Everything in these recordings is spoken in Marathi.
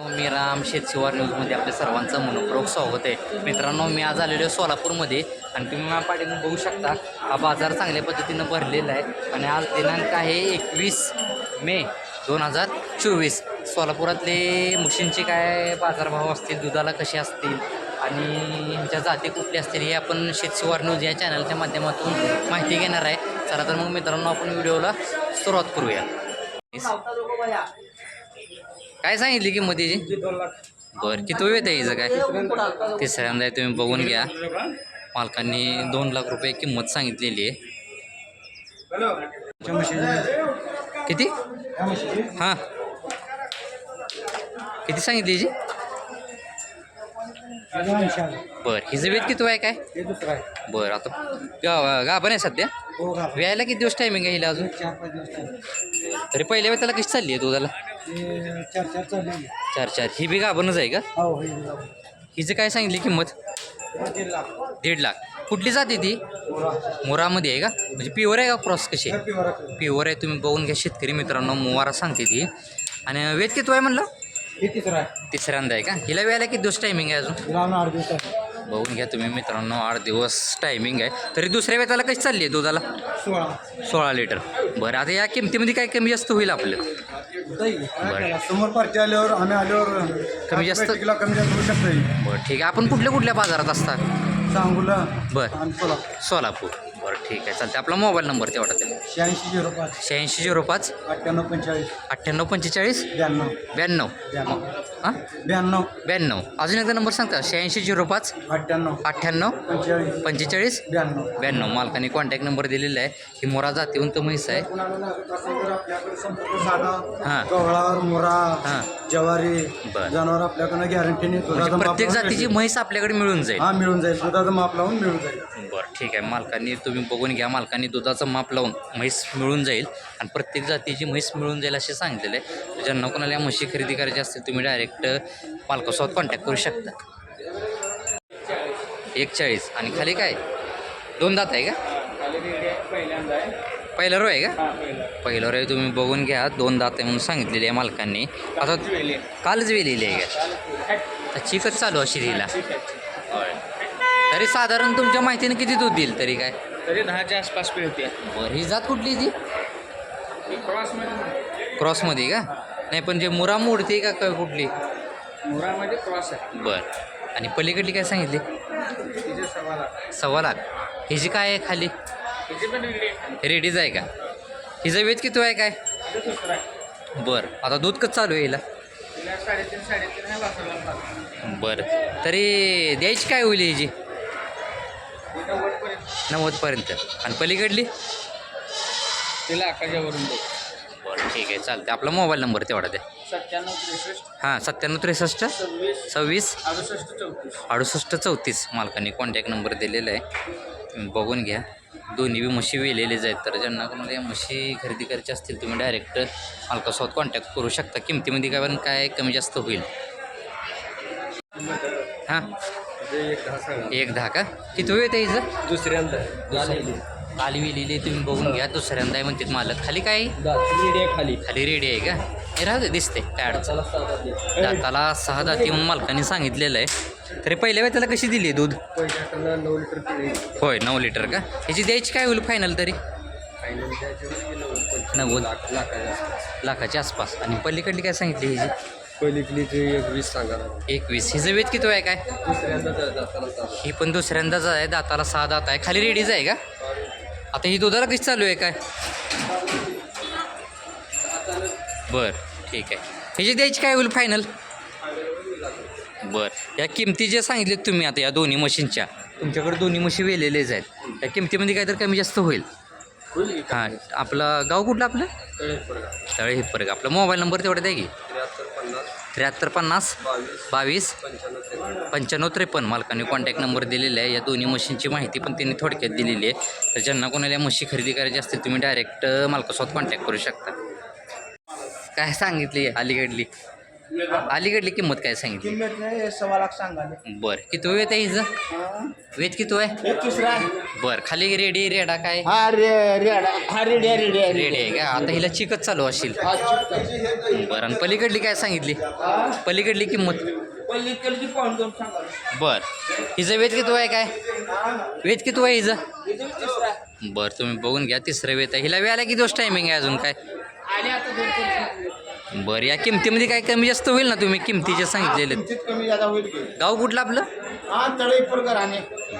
मी राम शेतशिवार न्यूजमध्ये आपल्या सर्वांचं मनपूर्वक स्वागत आहे. मित्रांनो मी आज आलेलो आहे सोलापूरमध्ये आणि तुम्ही माझ्या बघू शकता हा बाजार चांगल्या पद्धतीनं भरलेला आहे आणि आज दिनांक आहे एकवीस मे दोन हजार चोवीस. सोलापुरातले म्हशींचे काय बाजारभाव असतील दुधाला कसे असतील आणि ह्यांच्या जाती कुठल्या असतील हे आपण शेतशिवार न्यूज या चॅनलच्या माध्यमातून माहिती घेणार आहे. चला तर मग मित्रांनो आपण व्हिडिओला सुरुवात करूया. काय सांगितली किंमत याची? बरं किती वेळ आहे हिचं काय? तिसऱ्यांदा तुम्ही बघून घ्या. मालकांनी दोन लाख रुपये किंमत सांगितलेली आहे. किती? हां. किती सांगितली हिची? बरं हिचं वेट किती आहे काय? बरं आता गा गाभण आहे सध्या. हो व्यायला किती दिवस टायमिंग आहे हिला अजून. तरी पहिल्या वेळ त्याला कशी चालली आहे दुधाला? ते चार चार चालले चार चार. ही बी गाभणच आहे का? हो हे. हिचं काय सांगितली किंमत? हे दीड लाख. दीड लाख. कुठली जाते ती? मोरा. मोरामध्ये आहे का? म्हणजे प्युअर आहे का क्रॉस कशी आहे. प्युअर आहे. तुम्ही बघून घ्या शेतकरी मित्रांनो. मोवारा सांगते ती. आणि वेद किती आहे म्हणलं? हे तिसरं आहे. तिसऱ्यांदा आहे का? हिला वेळेला किती दिवस टायमिंग आहे अजून? ग्राम आठ दिवस आहे. बघून घ्या तुम्ही मित्रांनो. आठ दिवस टायमिंग आहे. तरी दुसऱ्या वेळेला कशी चालली आहे दुधाला? सोळा. सोळा लिटर बरं आता या किमतीमध्ये काय कमी जास्त होईल आपलं? केलं? समोर पार्टी आल्यावर आम्ही आल्यावर कमी जास्त- बैठकीला कमी जास्त होऊ शकतं बरं ठीक आहे. आपण कुठल्या कुठल्या बाजारात असतात सांगूला बरं. आणि सोलापूर. बरं ठीक आहे. चालते आपला मोबाईल नंबर तेवढा ते शहाऐंशी झिरो पाच. शहाऐंशी झिरो पाच. अठ्ठ्याण्णव पंचेचाळीस. अठ्ठ्याण्णव पंचेचाळीस? ब्याण्णव. ब्याण्णव. ब्याण्णव. हां? ब्याण्णव. ब्याण्णव. अजून एकदा नंबर सांगता? शहाऐंशी झिरो पाच. अठ्ठ्याण्णव. अठ्ठ्याण्णव. पंचेचाळीस. पंचेचाळीस? ब्याण्णव. ब्याण्णव. मालकाने कॉन्टॅक्ट नंबर दिलेला आहे. ही मोरा जातीवंत म्हैस आहे. हां. गवळावर मोरा हां. ज्वारी बर. जनावर आपल्याकडनं गॅरंटीने प्रत्येक जातीची म्हैस आपल्याकडे मिळून जाईल. हा मिळून जाईल. दुधाचं माप लावून मिळून जाईल. बरं ठीक आहे. मालकांनी तुम्ही बघून घ्या. मालकांनी दुधाचं माप लावून म्हैस मिळून जाईल. आणि प्रत्येक जातीची म्हैस मिळून जाईल असे सांगितलेलं आहे. ज्यांना कोणाला या म्हशी खरेदी करायची असतील तुम्ही डायरेक्ट मालकासोबत कॉन्टॅक्ट करू शकता. एक चाळीस आणि खाली काय? दोन दात आहे का? पहिला रो आहे का? पहिला रो आहे. तुम्ही बघून घ्या. दोन दात आहे म्हणून सांगितलेली आहे मालकांनी. आता कालच वेलेली आहे का? चिकच चालू अशी होय. तरी साधारण तुमच्या माहितीने किती दूध देईल तरी काय? तरी दहाच्या आसपास पिळते बरं ही जात कुठली ती? क्रॉसमध्ये क्रॉसमध्ये का? नाही पण जे मुरा मोडते का काय कुठली? मुरामध्ये क्रॉस आहे. बरं. आणि पलीकडली काय सांगितली? तिचे सव्वा लाख. सव्वा लाख. हिची काय आहे खाली? तिचे पण वेगळी आहे. रेडीज आहे का? हिचं वेद किती आहे काय? दुसरा आहे. बरं. आता दूध कसं चालू आहे हिला? तिला साडेतीन साडेतीन आहे वासरला पाच बरं. तरी द्यायची काय होईल हिची? नव्वदपर्यंत. आणि पलीकडली? तिला आकाशावरून बरं ठीक आहे चालते आपला मोबाईल नंबर तेवढा द्या. सत्त्याण्णव त्रेसष्ट. हां सत्त्याण्णव त्रेसष्ट. सव्वीस. सव्वीस. अडुसष्ट चौतीस. अडुसष्ट चौतीस. मालकांनी कॉन्टॅक्ट नंबर दिलेला आहे. तुम्ही बघून घ्या. दोन्ही बी म्हशी वेलेलेच आहेत तर ज्यांना कोणाला या म्हशी खरेदी करायची असतील तुम्ही डायरेक्ट मालकासोबत कॉन्टॅक्ट करू शकता. किमतीमध्ये काय पण काय कमी जास्त होईल. हां. एक दहा का? किती वेळ हिचं? दुसऱ्यांदा खाली विलेली तुम्ही बघून घ्या. दुसऱ्यांदा आहे म्हणतात मालक. खाली काय? खाली खाली. रेडी आहे का? हे राहू दे दिसते काय अडचण दाताला सहा दाती मालकाने सांगितलेलं आहे. तरी पहिल्या वेळेला त्याला कशी दिली दूध? होय नऊ लिटर का? ह्याची द्यायची काय होईल फायनल तरी? नव्वद? लाखाच्या आसपास. आणि पलीकडली काय सांगितली ह्याची? पहिलीतली एक वीस सांगा. एकवीस हिचं वेद किती आहे काय दुसऱ्यांदा ही पण दुसऱ्यांदाच आहे दाताला सहा दात आहे. खाली रेडीच आहे का? आता ही दुधाला कशी चालू आहे काय? बर ठीक आहे. ह्याची द्यायची काय होईल फायनल बर. या किमती जे सांगितले तुम्ही आता या दोन्ही मशीनच्या तुमच्याकडे दोन्ही मशी वेलेलेच आहेत. या किमतीमध्ये काहीतरी कमी जास्त होईल. हां आपलं गाव कुठलं आपलं? तळे हिप्परग आपला मोबाईल नंबर तेवढा द्या की. त्र्याहत्तर पन्नास बावीस पंच्याण्णव त्रेपन्न. मालकाने कॉन्टॅक्ट नंबर दिलेला आहे. या दोन्ही मशीनची माहिती पण त्यांनी थोडक्यात दिलेली आहे. तर ज्यांना कोणाला या म्हशी खरेदी करायची असतील तुम्ही डायरेक्ट मालकासोबत कॉन्टॅक्ट करू शकता. काय सांगितली अलीकडली. अलीकडली किंमत काय सांगितली? किंमत नाही सव्वा लाख सांगाले बरं किती वेळ आहे हिचं? वेद किती आहे? एक तिसरा बरं खाली रेडी रेडा काय? हा रे रेड. हा रेडी आहे रेडी का? आता हिला चिकच चालू असेल. बरं आणि पलीकडली काय सांगितली? पलीकडली किंमत. पाऊन दोन बरं. हिचं वेद किती आहे काय? वेद किती आहे हिचं? बरं तुम्ही बघून घ्या तिसरं वेत आहे हिला वेळाला किती दिवस टायमिंग आहे अजून काय? आता बरं या किमतीमध्ये काय कमी जास्त होईल ना तुम्ही? किमतीचे सांगितलेले किंचित कमी जादा होईल की. गाव कुठलं आपलं? हा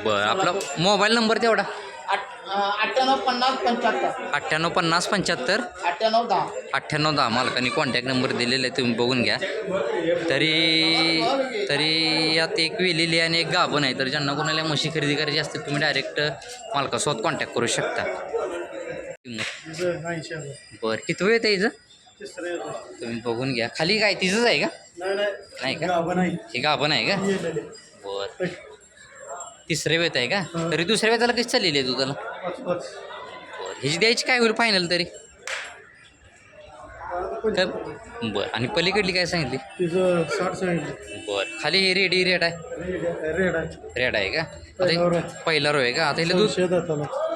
बरं आपला मोबाईल नंबर तेवढा. अठ्ठ्याण्णव पन्नास पंच्याहत्तर. अठ्ठ्याण्णव पन्नास पंच्याहत्तर. अठ्ठ्याण्णव दहा. अठ्ठ्याण्णव दहा मालकाने कॉन्टॅक्ट नंबर दिलेला आहे तुम्ही बघून घ्या. तरी तरी यात एक वेलेली आणि एक गाभण आहे तर ज्यांना कोणाला म्हशी खरेदी करायची असतील तुम्ही डायरेक्ट मालकासोबत कॉन्टॅक्ट करू शकता. बरं किती वेळ आहे हिचं तुम्ही बघून घ्या. खाली काय तिचंच आहे का? नाही का? हे गाभण आहे. का? बर. तिसरे वेत आहे का? तरी दुसऱ्या वेताला कशी चाललेली आहे दुधाला? बरं. ह्याची द्यायची काय होईल फायनल तरी? बरं. आणि पलीकडली काय सांगितली? बरं. खाली हे रेडी रेड आहे? रेड आहे रेड आहे. का? पहिला row आता पहिला रो आहे का? आता हिला दूध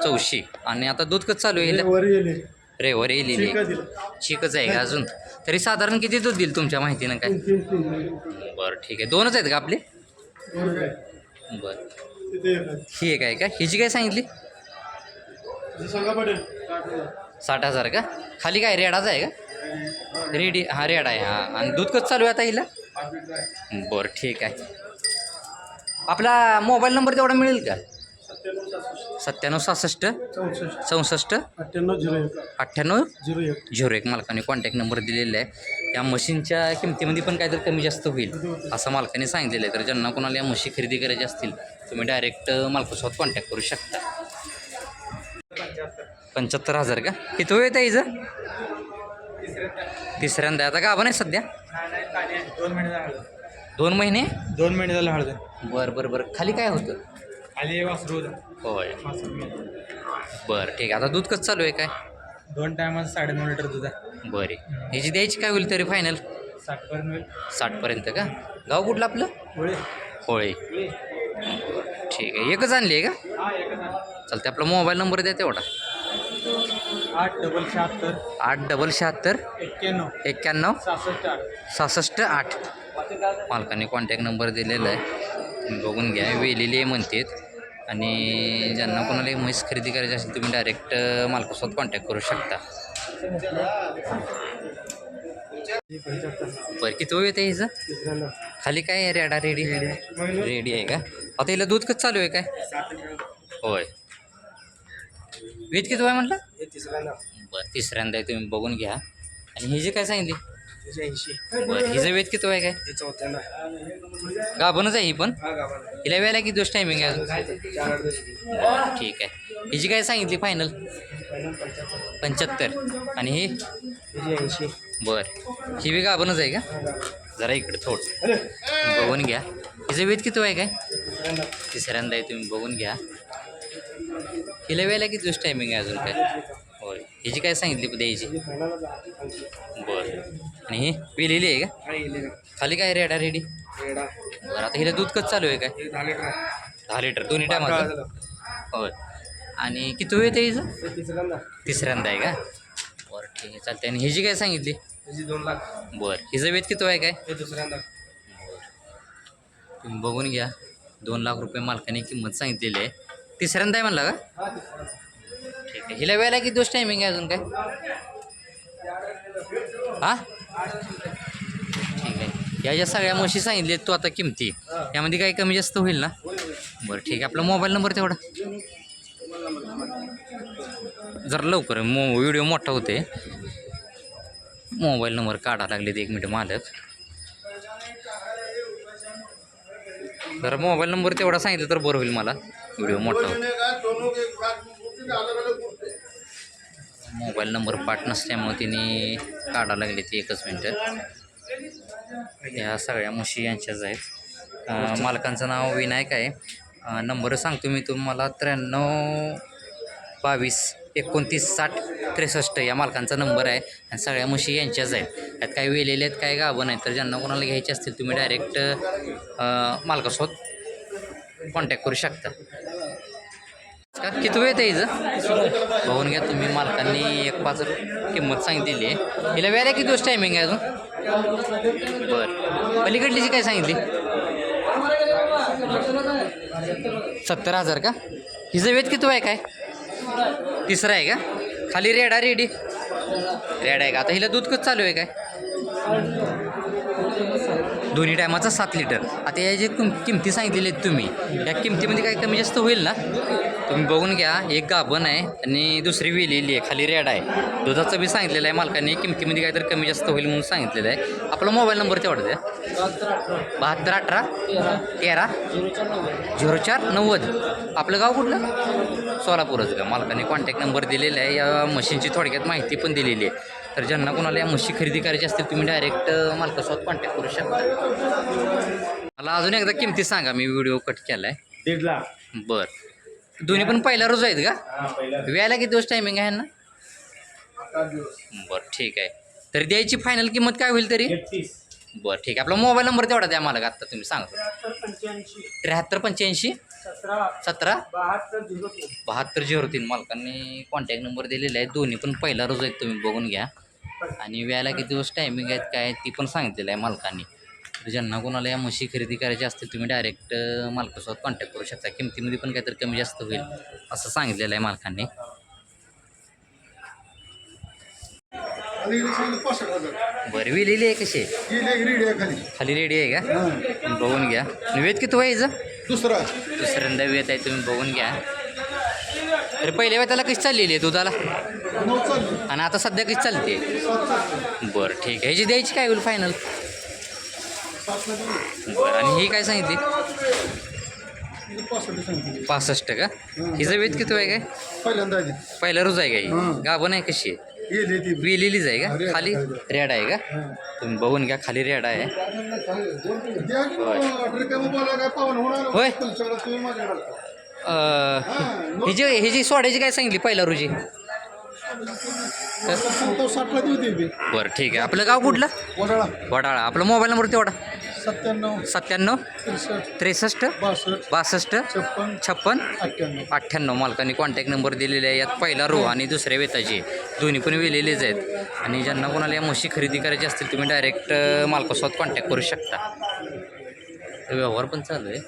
चौशी आणि आता दूध कसं चालू आहे रेवर येलेली दिलं. चिकच आहे का अजून? तरी साधारण किती दूध देईल तुमच्या माहितीनं काय? बरं ठीक आहे. दोनच आहेत का आपले? बरं. आहे. ही एक आहे का? हिची काय सांगितली. साठ हजार का? खाली काय रेडाच आहे का? रेडी हा रेड आहे हा. आणि दूध कसं चालू आहे आता हिला? बरं ठीक आहे. आपला मोबाईल नंबर तेवढा मिळेल का? सत्त्याण्णव सहासष्ट. चौसष्ट. चौसष्ट. अठ्ठ्याण्णव झिरो एक. अठ्ठ्याण्णव? झिरो एक. झिरो एक मालकाने कॉन्टॅक्ट नंबर दिलेला आहे. या मशीनच्या किमतीमध्ये पण काहीतरी कमी जास्त होईल असं मालकाने सांगितलेलं आहे. तर ज्यांना कोणाला या म्हशी खरेदी करायची असतील तुम्ही डायरेक्ट मालकासोबत कॉन्टॅक्ट करू शकता. पंच्याहत्तर हजार का? किती वेळ आहे हिचं? तिसऱ्यांदा. आता गाभा नाही सध्या? दोन महिने झाले दोन महिने? झाले हळद. बरं बरं बरं. खाली काय होतं? आली वासरू होय. बरं ठीक आहे. आता दूध कसं चालू आहे काय? दोन टायमात साडेनऊ लिटर दूध आहे. बरे. ह्याची द्यायची काय होईल तरी फायनल साठ पर्यंत होईल. साठपर्यंत का? गाव कुठलं आपलं? होळे. होळे. बरं, ठीक आहे. एकच आणली आहे का? हा एकच आहे. चालते आपला मोबाईल नंबर द्या तेवढा. आठ डबल शहात्तर. आठ डबल शहात्तर. एक्क्याण्णव. एक्क्याण्णव. सहासष्ट आठ. सहासष्ट आठ. मालकाने कॉन्टॅक्ट नंबर दिलेला आहे. बघून घ्या. वेलेली आहे म्हणतात. आणि ज्यांना कोणाला म्हैस खरेदी करायची असेल तुम्ही डायरेक्ट मालकासोबत कॉन्टॅक्ट करू शकता. बरं किती वेळ येते हिचं? खाली काय आहे रेडा रेडी रेडी आहे का? आता हिला दूध कसं चालू आहे काय? होय. वेद किती वय म्हटलं? बरं तिसऱ्यांदा आहे तुम्ही बघून घ्या. आणि ही जी काय सांगितली? ऐंशी बरं हिचं वेद किती आहे काय? हे चौथ्यांदा गाभणच आहे ही पण? हा गावाला हिला वेळेला किती दिवस टायमिंग आहे अजून? चार आठ दिवस बरं ठीक आहे. हिची काय सांगितली फायनल पंच्याहत्तर. आणि ही? ऐंशी बरं. ही बी गाभणच आहे का? जरा इकडे थोड. बघून घ्या. हिचं वेद किती आहे काय? तिसऱ्यांदा तिसऱ्यांदा आहे तुम्ही बघून घ्या. हिला वेळेला किती दिवस टायमिंग आहे अजून काय? होय. हिची काय सांगितली द्यायची? बरं आणि ही पिलेली आहे का? खाली काय रेडा रेडी? बरं आता हिला दूध कसं चालू आहे काय? हे दहा लिटर दोन्ही टायमाचं होय. आणि किती वेळ येते हिचं? तिसऱ्यांदा. आहे का? बरं ठीक आहे चालते आणि हिची काय सांगितली? त्याची दोन लाख. बरं हिचं वेद किती आहे काय? दुसऱ्यांदा. तुम्ही बघून घ्या. दोन लाख रुपये मालकाने किंमत सांगितलेली आहे. तिसऱ्यांदा आहे म्हणला का? ठीक आहे. हिला वेळेला किती दिवस टायमिंग आहे अजून काय? हा? ठीक आहे. या ज्या सगळ्या म्हशी सांगितल्या तू आता किमती. यामध्ये काही कमी जास्त होईल ना? बरं ठीक आहे. आपला मोबाईल नंबर तेवढा. जरा लवकर मो व्हिडिओ मोठा होते मोबाईल नंबर काढा लागले एक मिनिट मालक. जरा मोबाईल नंबर तेवढा सांगितलं तर बरं होईल मला. व्हिडिओ मोठा होतो मोबाईल नंबर पाठ नसल्यामुळे तिने काढा लागले ती एकच मिनटं. या सगळ्या म्हशी यांच्याच आहेत. मालकांचं नाव विनायक आहे. नंबर सांगतो मी तुम्हाला त्र्याण्णव बावीस एकोणतीस साठ त्रेसष्ट या मालकांचा नंबर आहे. आणि सगळ्या म्हशी यांच्याच आहेत. यात काही वेलेले आहेत काही गाभं नाही तर ज्यांना कोणाला घ्यायचे असतील तुम्ही डायरेक्ट मालकासोबत कॉन्टॅक्ट करू शकता. का? किती वेळ आहे हिचं बघून घ्या तुम्ही मालकांनी एक पाच किंमत सांगितलेली आहे. हिला वेळेला किती दिवस टायमिंग आहे अजून? बरं. पलीकडलीची काय सांगितली? सत्तर हजार का? हिचं वेद किती आहे काय? तिसरं आहे का? खाली रेडा रेडी. रेड आहे का? आता हिला दूध कसं चालू आहे काय? दोन्ही टायमाचा सात लिटर. आता या जे किमती सांगितलेल्या आहेत तुम्ही या किमतीमध्ये काय कमी जास्त होईल ना? तुम्ही बघून घ्या एक गाभण आहे आणि दुसरी वेलेली आहे खाली रेड आहे. दुधाचं बी सांगितलेलं आहे मालकाने किमतीमध्ये काहीतरी कमी जास्त होईल म्हणून सांगितलेलं आहे. आपला मोबाईल नंबर तेवढा द्या. बहात्तर अठरा तेरा झिरो चार नव्वद. आपलं गाव कुठलं? सोलापूरच का? मालकाने कॉन्टॅक्ट नंबर दिलेला आहे. या मशीनची थोडक्यात माहिती पण दिलेली आहे. तर ज्यांना कोणाला या म्हशी खरेदी करायची असतील तुम्ही डायरेक्ट मालकासोबत कॉन्टॅक्ट करू शकता. मला अजून एकदा किमती सांगा मी व्हिडिओ कट केला आहे दीड लाख. बरं. दोन्ही पण पहिला रोज आहेत का? वेळेला किती दिवस टायमिंग आहे ना बरं ठीक आहे. तर द्यायची फायनल किंमत काय होईल तरी? बरं ठीक आहे. आपला मोबाईल नंबर तेवढा द्या मला आत्ता तुम्ही सांगा. त्र्याहत्तर पंच्याऐंशी. सतरा. बहात्तर झिरो तीन. मालकांनी कॉन्टॅक्ट नंबर दिलेला आहे दोन्ही पण पहिला रोज आहेत तुम्ही बघून घ्या. आणि वेळेला किती दिवस टायमिंग आहेत काय ती पण सांगितलेलं आहे मालकांनी. ज्यांना कोणाला या म्हशी खरेदी करायची असतील तुम्ही डायरेक्ट मालकासोबत कॉन्टॅक्ट करू शकता. किमतीमध्ये पण काहीतरी कमी जास्त होईल असं सांगितलेलं आहे मालकांनी. बरं लिहिली आहे कशी? खाली रेडी आहे का? बघून घ्या. वेद किती व्हायचं दुसरा. दुसऱ्यांदा वेत आहे तुम्ही बघून घ्या. तर पहिल्या वेताला कशी चाललेली आहे दुधाला? आणि आता सध्या कशी चालते? बरं ठीक आहे. ह्याची द्यायची काय होईल फायनल बरं आणि ही काय सांगितली? पासष्ट का? हिचं वेत किती आहे काय? पहिल्यांदा पहिला रोज आहे का ही. गाभण आहे कशी आहे? वेलेलीच आहे का? खाली. रेड. आहे का. तुम्ही बघून घ्या खाली रेड आहे. होय. हिची हिची सोडायची काय सांगितली पहिला रोजी? साठला देऊ दे बी. बरं ठीक आहे. आपलं गाव कुठलं? वडाळा. वडाळा. आपला मोबाईल नंबर तेवढा. सत्त्याण्णव. सत्त्याण्णव. त्रेसष्ट. बासष्ट. बासष्ट. छप्पन. छप्पन. अठ्ठ्याण्णव. मालकांनी कॉन्टॅक्ट नंबर दिलेले आहे यात पहिला रो आणि दुसऱ्या वेताचे. दोन्ही पण वेलेलेच आहेत. आणि ज्यांना कोणाला या म्हशी खरेदी करायची असतील तुम्ही डायरेक्ट मालकासोबत कॉन्टॅक्ट करू शकता. व्यवहार पण चालू आहे.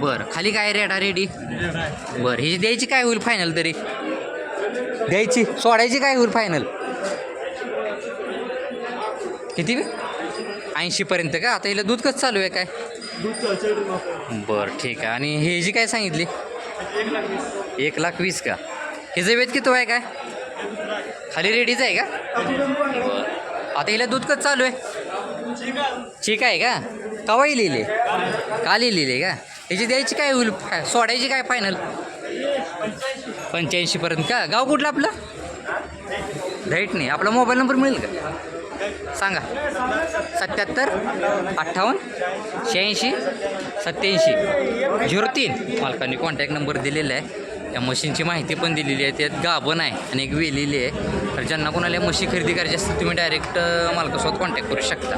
बरं खाली काय रेडा रेडी? बरं ही द्यायची काय होईल फायनल तरी? द्यायची. सोडायची काय होईल फायनल किती ऐंशीपर्यंत का? आता हिला दूध कसं चालू आहे काय? बरं ठीक आहे. आणि हे जी काय सांगितली? एक लाख वीस का? हिचं वेद किती आहे काय? खाली रेडीच आहे का? बरं. आता हिला दूध कसं चालू आहे? ठीक आहे का? कवाही लिहिले? का लिहिले का? ह्याची द्यायची काय होईल? सोडायची काय फायनल पंच्याऐंशीपर्यंत का? गाव कुठलं आपलं? भेट नाही. आपला मोबाईल नंबर मिळेल का? सांगा. सत्याहत्तर अठ्ठावन्न शहाऐंशी सत्याऐंशी. झिरो तीन. मालकांनी कॉन्टॅक्ट नंबर दिलेला आहे. या मशीनची माहिती पण दिलेली आहे. त्यात गाभण आहे आणि एक वेलेली आहे. तर ज्यांना कोणाला मशीन मशी खरेदी करायची असतील तुम्ही डायरेक्ट मालकासोबत कॉन्टॅक्ट करू शकता.